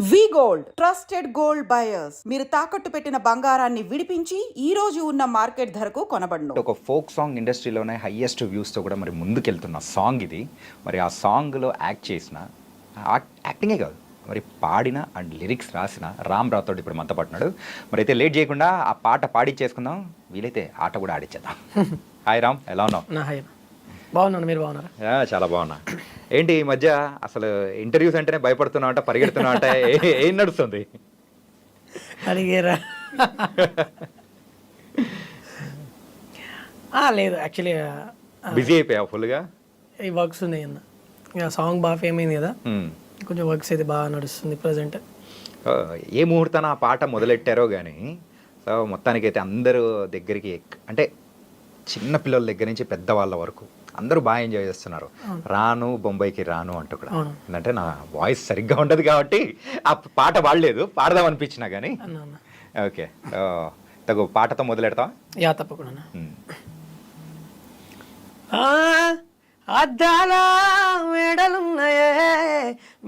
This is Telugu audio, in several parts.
V gold trusted gold buyers. మీరు తాకట్టు పెట్టిన బంగారాన్ని విడిపించి ఈ రోజు ఉన్న మార్కెట్ ధరకు కొనబడును. ఒక ఫోక్ సాంగ్ ఇండస్ట్రీలోనే హయ్యెస్ట్ వ్యూస్తో కూడా మరి ముందుకెళ్తున్న సాంగ్ ఇది. మరి ఆ సాంగ్లో యాక్ట్ చేసిన యాక్- యాక్టింగే కాదు మరి పాడిన అండ్ లిరిక్స్ రాసిన రామ్ రాథోడ్ ఇప్పుడు మనతో పట్టున్నాడు మరి అయితే లేట్ చేయకుండా ఆ పాట పాడిచ్చేసుకుందాం వీలైతే ఆట కూడా ఆడిచ్చేద్దాం. హాయ్ రామ్ ఎలా ఉన్నావు? బాగున్నాను మీరు బాగున్నారా? చాలా బాగున్నా. ఏంటి ఈ మధ్య అసలు ఇంటర్వ్యూస్ అంటేనే భయపడుతున్నావు అంట పరిగెడుతున్నావు అంటే ఏ- నడుస్తుంది? అడిగారా? లేదు యాక్చువల్లీ బిజీ అయిపోయావు ఫుల్గా? ఈ వర్క్స్ ఉన్నాయి అన్న. ఇక సాంగ్ బాగా ఫేమ్ అయింది కదా. కొంచెం వర్క్స్ అయితే బాగా నడుస్తుంది ప్రజెంట్. ఏ ముహూర్తాన ఆ పాట మొదలెట్టారో కానీ సో మొత్తానికైతే అందరూ దగ్గరికి అంటే చిన్న పిల్లల దగ్గర నుంచి పెద్దవాళ్ళ వరకు అందరూ బాగా ఎంజాయ్ చేస్తున్నారు. రాను బొంబాయికి రాను అంటూ కూడా. ఎందుకంటే నా వాయిస్ సరిగ్గా ఉండదు కాబట్టి ఆ పాట పాడలేదు పాడదాం అనిపించినా కానీ ఓకే. తగు పాటతో మొదలెడతావా? యా తప్పకుండా. అద్దాల మేడలున్నాయే.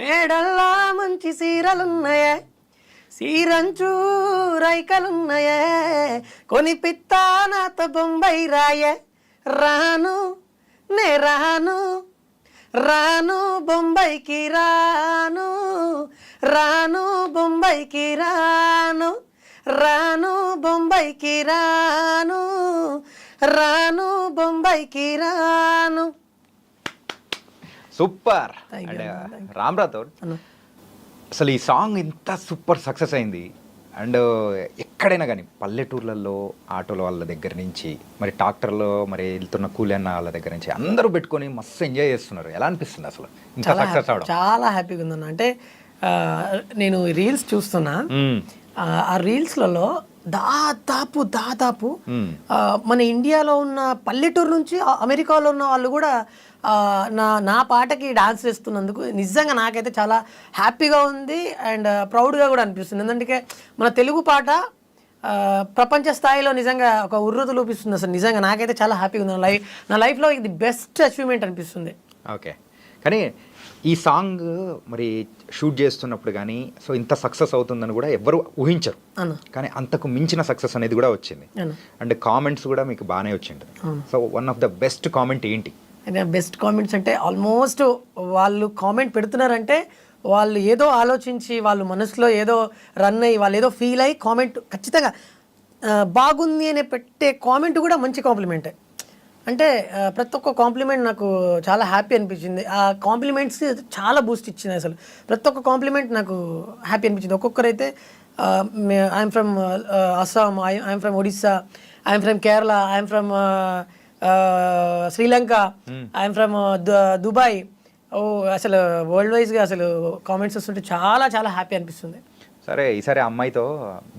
మేడల్లా మంచి సీరలున్నాయే. సీరంచు రైకలున్నాయే. కొని పిత్తా నాతో బొంబాయి రాయే. రాను నే రాను రాను బొంబాయికి రాను రాను బొంబాయికి రాను రాను బొంబాయికి రాను రాను బొంబాయికి రాను. సూపర్. Thank you, అండ్ అన్న, thank రామ్ రాథోడ్ అన్న అసలు ఈ సాంగ్ ఇంత సూపర్ సక్సెస్ అయింది. అండ్ ఎక్కడైనా కానీ పల్లెటూర్లలో ఆటోల వాళ్ళ దగ్గర నుంచి మరి ట్రాక్టర్లో మరి వెళ్తున్న కూలి అన్న వాళ్ళ దగ్గర నుంచి అందరూ పెట్టుకొని మస్తు ఎంజాయ్ చేస్తున్నారు. ఎలా అనిపిస్తుంది అసలు? సక్సెస్ అవడం చాలా హ్యాపీగా ఉందన్న. అంటే నేను రీల్స్ చూస్తున్నా. ఆ రీల్స్లలో దాదాపు దాదాపు మన ఇండియాలో ఉన్న పల్లెటూరు నుంచి అమెరికాలో ఉన్న వాళ్ళు కూడా నా నా పాటకి డాన్స్ చేస్తున్నందుకు నిజంగా నాకైతే చాలా హ్యాపీగా ఉంది అండ్ ప్రౌడ్గా కూడా అనిపిస్తుంది. ఎందుకంటే మన తెలుగు పాట ప్రపంచ స్థాయిలో నిజంగా ఒక ఉర్రత లోపిస్తుంది అసలు. నిజంగా నాకైతే చాలా హ్యాపీగా ఉంది. నా లైఫ్ నా లైఫ్లో ఇది బెస్ట్ అచీవ్మెంట్ అనిపిస్తుంది. ఓకే. కానీ ఈ సాంగ్ మరి షూట్ చేస్తున్నప్పుడు కానీ సో ఇంత సక్సెస్ అవుతుందని కూడా ఎవ్వరు ఊహించరు. కానీ అంతకు మించిన సక్సెస్ అనేది కూడా వచ్చింది. అండ్ కామెంట్స్ కూడా మీకు బాగానే వచ్చింది. So one of the best comment ఏంటి? అంటే బెస్ట్ కామెంట్స్ అంటే ఆల్మోస్ట్ వాళ్ళు కామెంట్ పెడుతున్నారంటే వాళ్ళు ఏదో ఆలోచించి వాళ్ళు మనసులో ఏదో రన్ అయ్యి వాళ్ళు ఏదో ఫీల్ అయ్యి కామెంట్ ఖచ్చితంగా బాగుంది అనే పెట్టే కామెంట్ కూడా మంచి కాంప్లిమెంటే. అంటే ప్రతి ఒక్క కాంప్లిమెంట్ నాకు చాలా హ్యాపీ అనిపించింది. ఆ కాంప్లిమెంట్స్ చాలా బూస్ట్ ఇచ్చింది అసలు. ప్రతి ఒక్క కాంప్లిమెంట్ నాకు హ్యాపీ అనిపించింది. ఒక్కొక్కరైతే I'm from Assam I'm from Odisha I'm from Kerala I'm from Sri Lanka I'm from Dubai. ఓ అసలు వరల్డ్ వైజ్గా అసలు కామెంట్స్ వస్తుంటే చాలా చాలా హ్యాపీ అనిపిస్తుంది. సరే ఈసారి అమ్మాయితో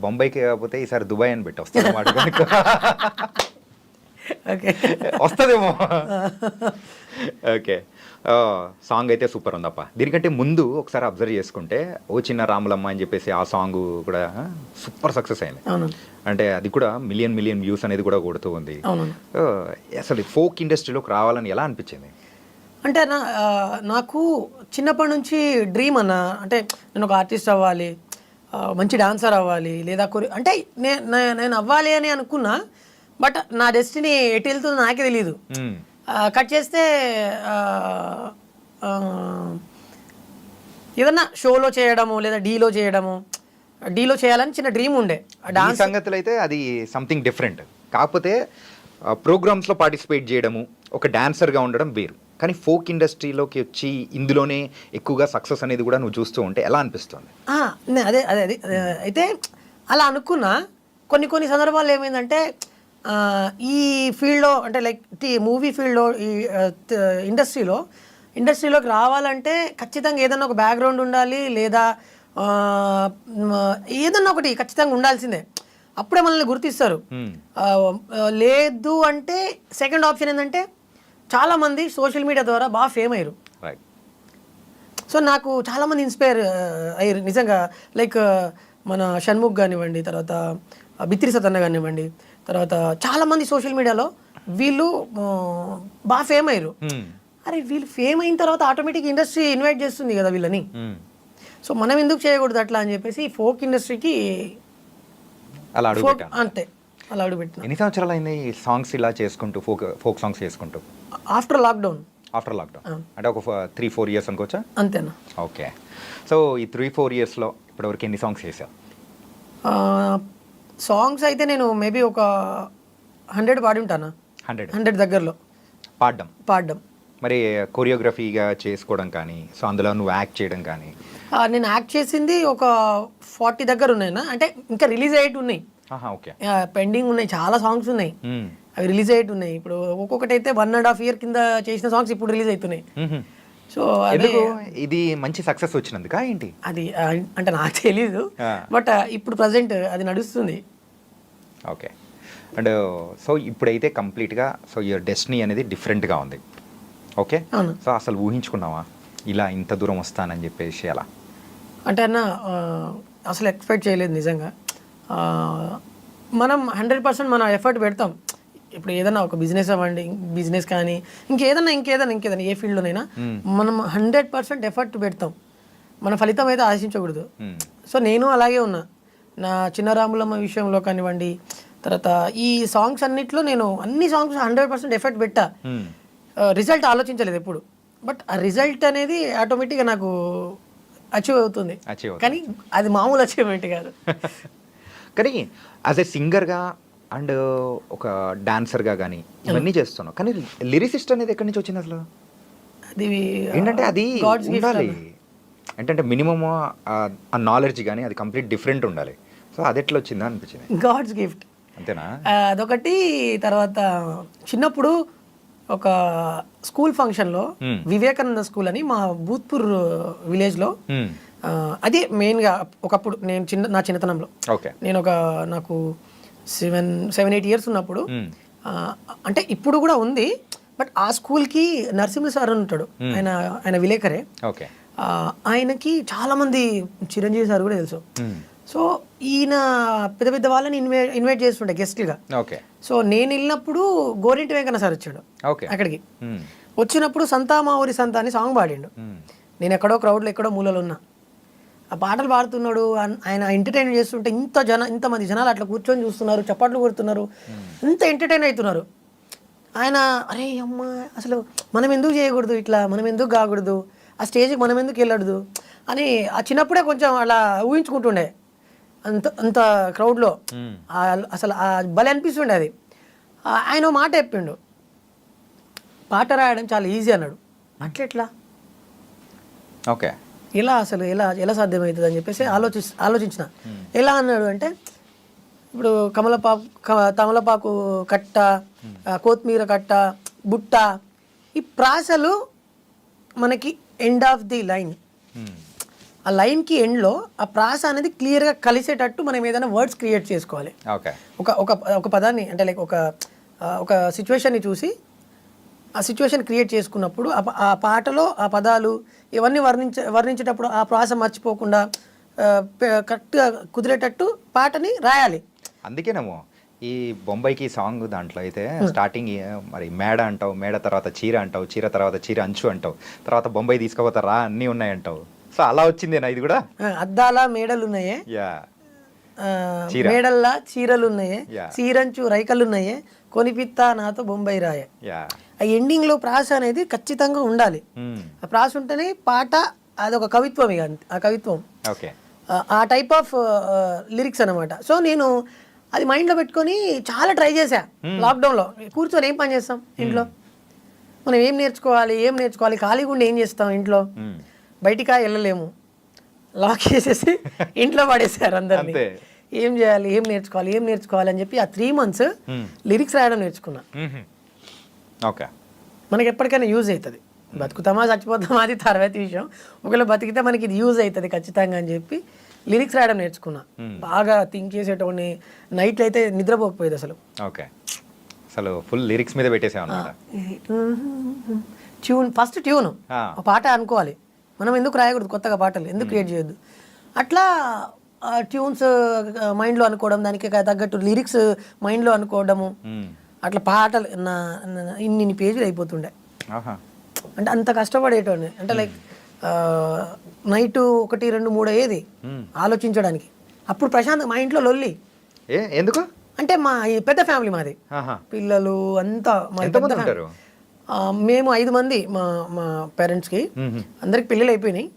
బొంబాయికి కాకపోతే ఈసారి దుబాయ్ అని పెట్టి వస్తుంది అన్నమాట కనుక. ఓకే వస్తుందేమో. ఓకే సాంగ్ అయితే సూపర్ ఉందప్ప. దీనికంటే ముందు ఒకసారి అబ్జర్వ్ చేసుకుంటే ఓ చిన్న రాములమ్మ అని చెప్పేసి ఆ సాంగ్ కూడా సూపర్ సక్సెస్ అయింది. అవును. అంటే అది కూడా మిలియన్ మిలియన్ వ్యూస్ అనేది కూడా కొడుతూ ఉంది. అసలు ఫోక్ ఇండస్ట్రీలోకి రావాలని ఎలా అనిపించింది? అంటే నా నాకు చిన్నప్పటి నుంచి డ్రీమ్ అన్న అంటే నేను ఒక ఆర్టిస్ట్ అవ్వాలి మంచి డాన్సర్ అవ్వాలి లేదా కొరి అంటే నే- నే- నేను అవ్వాలి అని అనుకున్నా బట్ నా డెస్టినీ ఎటు వెళ్తుందో నాకే తెలియదు. కట్ చేస్తే ఏదన్నా షోలో చేయడము లేదా డీలో చేయడము డీలో చేయాలని చిన్న డ్రీమ్ ఉండే. ఈ సంగతులు అయితే అది సంథింగ్ డిఫరెంట్ కాకపోతే ప్రోగ్రామ్స్లో పార్టిసిపేట్ చేయడము ఒక డాన్సర్గా ఉండడం వేరు. కానీ ఫోక్ ఇండస్ట్రీలోకి వచ్చి ఇందులోనే ఎక్కువగా సక్సెస్ అనేది కూడా నువ్వు చూస్తూ ఉంటే ఎలా అనిపిస్తుంది? అదే అదే అదే. అయితే అలా అనుకున్నా కొన్ని కొన్ని సందర్భాల్లో ఏమైందంటే ఈ ఫీల్డ్లో అంటే లైక్ టీ మూవీ ఫీల్డ్లో ఈ ఇండస్ట్రీలో ఇండస్ట్రీలోకి రావాలంటే ఖచ్చితంగా ఏదన్నా ఒక బ్యాక్గ్రౌండ్ ఉండాలి లేదా ఏదన్నా ఒకటి ఖచ్చితంగా ఉండాల్సిందే. అప్పుడే మనల్ని గుర్తిస్తారు. లేదు అంటే సెకండ్ ఆప్షన్ ఏంటంటే చాలామంది సోషల్ మీడియా ద్వారా బాగా ఫేమ్ అయ్యారు. రైట్ సో నాకు చాలామంది ఇన్స్పైర్ అయ్యారు. నిజంగా లైక్ మన షణ్ముఖ్ కానివ్వండి తర్వాత బిత్రి సతన్న కానివ్వండి తర్వాత చాలామంది సోషల్ మీడియాలో వీళ్ళు బాగా ఫేమ్ అయ్యారు అరే వీళ్ళు ఫేమ్ అయిన తర్వాత ఆటోమేటిక్ ఇండస్ట్రీ ఇన్వైట్ చేస్తుంది కదా వీళ్ళని. సో మనం ఎందుకు చేయకూడదు అట్లా అని చెప్పేసి ఫోక్ ఇండస్ట్రీకి అలా అంతే అలా అడుగుపెట్టిన ఎన్ని సంవత్సరాలు అయింది ఈ సాంగ్స్ ఇలా చేసుకుంటూ ఫోక్ ఫోక్ సాంగ్స్ చేసుకుంటూ? After lockdown. After lockdown. అంటే ఒక త్రీ ఫోర్ ఇయర్స్ అనుకోవచ్చా? అంతేనా. ఓకే. సో ఈ త్రీ ఫోర్ ఇయర్స్లో ఇప్పటివరకు ఎన్ని సాంగ్స్ చేసావు సాంగ్స్ అయితే నేను మేబీ ఒక హండ్రెడ్ పాడి ఉంటానా హండ్రెడ్. హండ్రెడ్ దగ్గరలో. పాడడం. పాడడం. మరి కొరియోగ్రఫీగా చేసుకోవడం కానీ సో అందులో నువ్వు యాక్ట్ చేయడం కానీ? నేను యాక్ట్ చేసింది ఒక ఫార్టీ దగ్గర ఉన్నాయినా? అంటే ఇంకా రిలీజ్ అయ్యేటి ఉన్నాయి. ఓకే. పెండింగ్ ఉన్నాయి. చాలా సాంగ్స్ ఉన్నాయి. అవి రిలీజ్ అయ్యేటి ఉన్నాయి. ఇప్పుడు ఒక్కొక్కటి అయితే వన్ అండ్ హాఫ్ ఇయర్ కింద చేసిన సాంగ్స్ ఇప్పుడు రిలీజ్ అవుతున్నాయి. సో అదే ఇది మంచి సక్సెస్ వచ్చినందుకా ఏంటి? అది అంటే నాకు తెలీదు. బట్ ఇప్పుడు ప్రజెంట్ అది నడుస్తుంది. ఓకే. అండ్ సో ఇప్పుడైతే కంప్లీట్గా సో యువర్ డెస్టినీ అనేది డిఫరెంట్గా ఉంది. ఓకే. సో అసలు ఊహించుకున్నావా? ఇలా ఇంత దూరం వస్తానని చెప్పేసి అలా అంటే అన్న అసలు ఎక్స్పెక్ట్ చేయలేదు నిజంగా. మనం హండ్రెడ్ పర్సెంట్ మన ఎఫర్ట్ పెడతాం. ఇప్పుడు ఏదైనా ఒక బిజినెస్ అవ్వండి బిజినెస్ కానీ ఇంకేదైనా ఇంకేదైనా ఇంకేదైనా ఏ ఫీల్డ్లోనైనా మనం హండ్రెడ్ పర్సెంట్ ఎఫర్ట్ పెడతాం. మన ఫలితం అయితే ఆశించకూడదు. సో నేను అలాగే ఉన్నా. నా చిన్న రాములమ్మ విషయంలో కానివ్వండి తర్వాత ఈ సాంగ్స్ అన్నిట్లో నేను అన్ని సాంగ్స్ హండ్రెడ్ పర్సెంట్ ఎఫర్ట్ పెట్టా. రిజల్ట్ ఆలోచించలేదు ఎప్పుడు. బట్ ఆ రిజల్ట్ అనేది ఆటోమేటిక్గా నాకు అచీవ్ అవుతుంది. కానీ అది మామూలు అచీవ్మెంట్ కాదు. కానీ యాజ్ ఎ సింగర్గా అండ్ ఒక డాన్సర్గా కానీ ఇవన్నీ చేస్తున్నావు. కానీ లిరిసిస్ట్ అనేది ఎక్కడి నుంచి వచ్చింది అసలు? అది ఏంటంటే అది గాడ్స్ గిఫ్ట్ ఉండాలి. ఏంటంటే మినిమమ్ ఆ నాలెడ్జ్ కానీ అది కంప్లీట్ డిఫరెంట్ ఉండాలి. సో అది ఎట్లా వచ్చిందా అనిపించింది? గాడ్స్ గిఫ్ట్ అంతేనా? అదొకటి తర్వాత చిన్నప్పుడు ఒక స్కూల్ ఫంక్షన్లో Hmm. వివేకానంద స్కూల్ అని మా భూత్పూర్ విలేజ్లో మ్మ్. అది మెయిన్గా ఒకప్పుడు నేను చిన్న నా చిన్నతనంలో. ఓకే. నేను ఒక నాకు సెవెన్ సెవెన్ ఎయిట్ ఇయర్స్ ఉన్నప్పుడు అంటే ఇప్పుడు కూడా ఉంది బట్ ఆ స్కూల్కి నరసింహ సార్ అని ఉంటాడు ఆయన ఆయన విలేకరే. ఓకే. ఆయనకి చాలా మంది చిరంజీవి సార్ కూడా తెలుసు. సో ఈయన పెద్ద పెద్ద వాళ్ళని ఇన్వై ఇన్వైట్ చేస్తుండే గెస్ట్లుగా. ఓకే. సో నేను వెళ్ళినప్పుడు గోరింటి వెంకన్న సార్ వచ్చాడు ఓకే. అక్కడికి. వచ్చినప్పుడు సంతా మా ఊరి సంత అని సాంగ్ పాడిండు. నేను ఎక్కడో క్రౌడ్లో ఎక్కడో మూలలో ఉన్నా. ఆ పాటలు పాడుతున్నాడు ఆయన ఎంటర్టైన్ చేస్తుంటే ఇంత జన ఇంతమంది జనాలు అట్లా కూర్చొని చూస్తున్నారు చప్పట్లు కొడుతున్నారు ఇంత ఎంటర్టైన్ అవుతున్నారు. ఆయన అరే అమ్మ అసలు మనం ఎందుకు చేయకూడదు ఇట్లా? మనం ఎందుకు కాకూడదు? ఆ స్టేజ్కి మనం ఎందుకు వెళ్ళకూడదు? అని ఆ చిన్నప్పుడే కొంచెం అలా ఊహించుకుంటుండే. అంత అంత క్రౌడ్లో. అసలు ఆ భలే అనిపిస్తుండే అది. ఆయన మాట చెప్పిండు. పాట రాయడం చాలా ఈజీ అన్నాడు. అట్లెట్లా ఓకే. ఎలా అసలు ఎలా ఎలా సాధ్యమవుతుంది అని చెప్పేసి ఆలోచి ఆలోచించిన. ఎలా అన్నాడు అంటే ఇప్పుడు కమలపాకు తమలపాకు కట్ట కొత్తిమీర కట్ట బుట్ట ఈ ప్రాసలు మనకి ఎండ్ ఆఫ్ ది లైన్. ఆ లైన్కి ఎండ్లో ఆ ప్రాస అనేది క్లియర్గా కలిసేటట్టు మనం ఏదైనా వర్డ్స్ క్రియేట్ చేసుకోవాలి. ఒక ఒక ఒక పదాన్ని అంటే లైక్ ఒక ఒక సిచ్యువేషన్ని చూసి ఆ సిచ్యువేషన్ క్రియేట్ చేసుకున్నప్పుడు ఆ పాటలో ఆ పదాలు ఇవన్నీ వర్ణించ వర్ణించేటప్పుడు ఆ ప్రాస మర్చిపోకుండా కరెక్ట్గా కుదిరేటట్టు పాటని రాయాలి. అందుకేనేమో ఈ బొంబాయికి సాంగ్ దాంట్లో అయితే స్టార్టింగ్ మరి మేడ అంటావు మేడ తర్వాత చీర అంటావు చీర తర్వాత చీర అంచు అంటావు తర్వాత బొంబాయి తీసుకుపోతారా అన్నీ ఉన్నాయి అంటావు సో అలా వచ్చిందేనా ఇది కూడా? అద్దాల మేడలు ఉన్నాయే యా. మేడల్లా చీరలు ఉన్నాయే. చీరంచు రైకలు ఉన్నాయే కొనిపిత్తా నాతో బొంబాయి రాయే ఆ ఎండింగ్లో ప్రాస అనేది ఖచ్చితంగా ఉండాలి. ఆ ప్రాస ఉంటేనే పాట అదొక కవిత్వం ఇక. ఆ కవిత్వం. ఆ- టైప్ ఆఫ్ లిరిక్స్ అనమాట సో నేను అది మైండ్లో పెట్టుకొని చాలా ట్రై చేశా. లాక్డౌన్లో. కూర్చొని ఏం పని చేస్తాం ఇంట్లో? మనం ఏం నేర్చుకోవాలి ఏం నేర్చుకోవాలి? ఖాళీగా ఉండి ఏం చేస్తాం ఇంట్లో. బయటికా వెళ్ళలేము. లాక్ చేసేసి ఇంట్లో పడేసారు అందరినీ. అంతే. ఏం చేయాలి ఏం నేర్చుకోవాలి ఏం నేర్చుకోవాలి అని చెప్పి ఆ త్రీ మంత్స్ లిరిక్స్ రాయడం నేర్చుకున్నా. ఓకే. మనకి ఎప్పటికైనా యూజ్ అవుతుంది. బతుకుతామా చచ్చిపోతామా అది తర్వాత విషయం. ఒకవేళ బతికితే మనకి ఇది యూజ్ అవుతుంది ఖచ్చితంగా అని చెప్పి లిరిక్స్ రాయడం నేర్చుకున్నా. బాగా థింక్ చేసేటోడిని నైట్లో అయితే నిద్రపోకపోయేది అసలు. ఓకే. అసలు ఫుల్ లిరిక్స్ మీద పెట్టేసావు అనమాట ట్యూన్ ఫస్ట్ ట్యూన్ పాట అనుకోవాలి. మనం ఎందుకు రాయకూడదు కొత్తగా పాటలు? ఎందుకు క్రియేట్ చేయొద్దు? అట్లా ట్యూన్స్ మైండ్లో అనుకోవడం దానికి తగ్గట్టు లిరిక్స్ మైండ్లో అనుకోవడము మ్మ్. అట్లా పాటలు నా ఇన్ని ఇన్ని పేజీలు అయిపోతుండే. అంటే అంత కష్టపడేటోడిని. అంటే లైక్ నైట్ ఒకటి రెండు మూడు అయ్యేది ఆలోచించడానికి. అప్పుడు ప్రశాంత్ మా ఇంట్లో లొల్లి ఎందుకు? అంటే మా పెద్ద ఫ్యామిలీ మాది. పిల్లలు అంతా మా పెద్ద? ఫ్యామిలీ. మేము ఐదు మంది మా మా పేరెంట్స్కి అందరికి పెళ్ళిళ్ళు అయిపోయినాయి.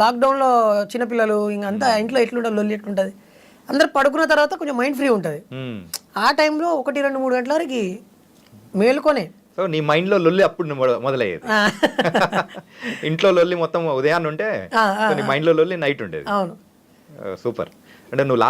లాక్డౌన్లో చిన్నపిల్లలు ఇంకా అంతా ఇంట్లో ఎట్లుంటుంది లొల్లి ఎట్లుంటుంది. అందరు పడుకున్న తర్వాత కొంచెం మైండ్ ఫ్రీ ఉంటుంది. ఆ టైంలో ఒకటి రెండు మూడు గంటల వరకు మేలుకొనే. సో నీ మైండ్లో లొల్లి అప్పుడు మొదలయ్యేది. ఇంట్లో లొల్లి మొత్తం ఉదయాన్నే ఉంటే నీ మైండ్లో లొల్లి నైట్ ఉండేది. అవును. సూపర్. అంటే నువ్వు